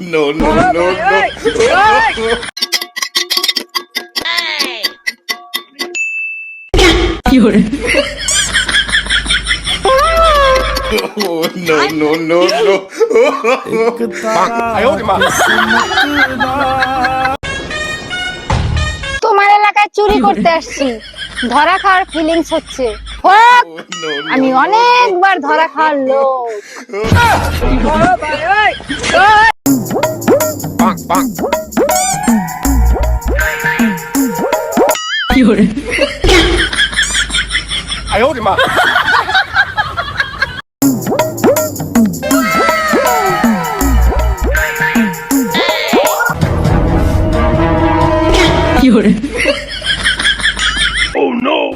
no, no, no, no, no. You're. oh, no, no, no, no. I hold him up. তোমার এলাকায় চুরি করতে আসছি ধরা খাওয়ার ফিলিংস হচ্ছে। হোক আমি অনেকবার ধরা খাওয়ার লোক। কি হরে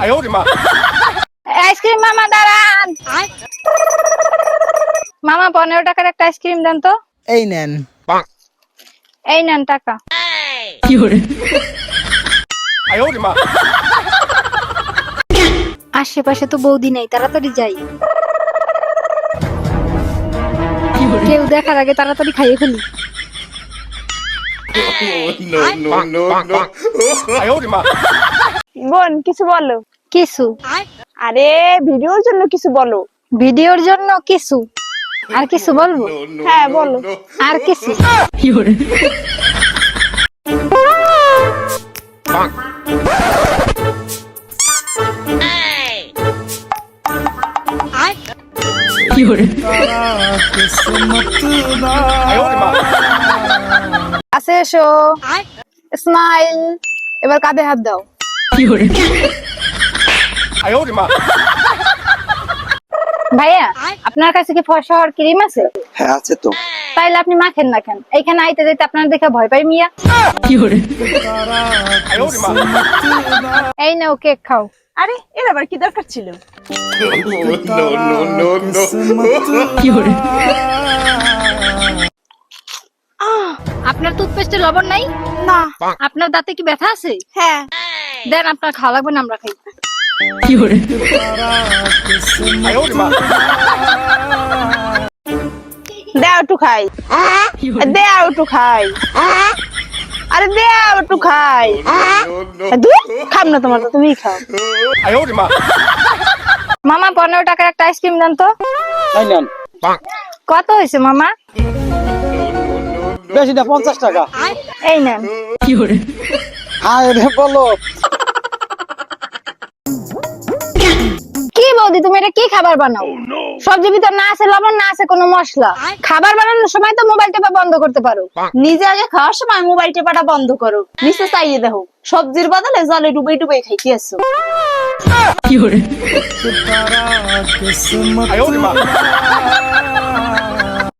哎呦我的妈！ আইসক্রিম মামা দাঁড়ান মামা পনেরো টাকার একটা আইসক্রিম দেন তো এই নেন এই নেন টাকা 哎呦我的妈！ আশেপাশে তো বৌদি নেই তাড়াতাড়ি যাই কেউ দেখার আগে তাড়াতাড়ি খাইয়ে ফেলি Oh, no, no, no, no. 哎呦我的妈！ বোন কিছু বলো কিছু আরে ভিডিওর জন্য কিছু বলো। ভিডিওর জন্য কিছু আর কিছু বলব? হ্যাঁ বলো। আর কিছু আছে এসো। স্মাইল এবার কাঁধে হাত দাও। ভাইয়া আপনার কাছে কি ফর্সা হওয়ার ক্রিম আছে? হ্যাঁ আছে তো। তাইলে আপনি মাখেন না কেন? এইখানে আইতে যেতে আপনার দেখে ভয় পাই মিয়া। কি হরে এই খাও। আরে এর আবার কি দরকার ছিল? আপনার টুথপেস্টে লবণ নাই? না। আপনার দাঁতে কি ব্যথা আছে? হ্যাঁ। দেন আপনার খাওয়া লাগবে না আমরা খাই। দেও একটু খাই। দেও একটু খাই। আরে দেও একটু খাই। খাম না তোমার তুমি খাও। মামা পনেরো টাকার একটা আইসক্রিম দেন তো। কত হয়েছে মামা? বেশি না পঞ্চাশ টাকা। এই নেন। কি হ্যাঁ বলো। তুমি এটা কি খাবার বানাও? সবজির ভিতর না আছে লবণ না আছে কোনো মশলা। খাবার বানানোর সময় তো মোবাইল টেপা বন্ধ করতে পারো। নিজে আগে খাওয়ার সময় মোবাইল টেপাটা বন্ধ করো। নিচে চাইয়ে দেখো। সবজির বদলে জলে ডুবে ডুবে খাইতে আসো। কি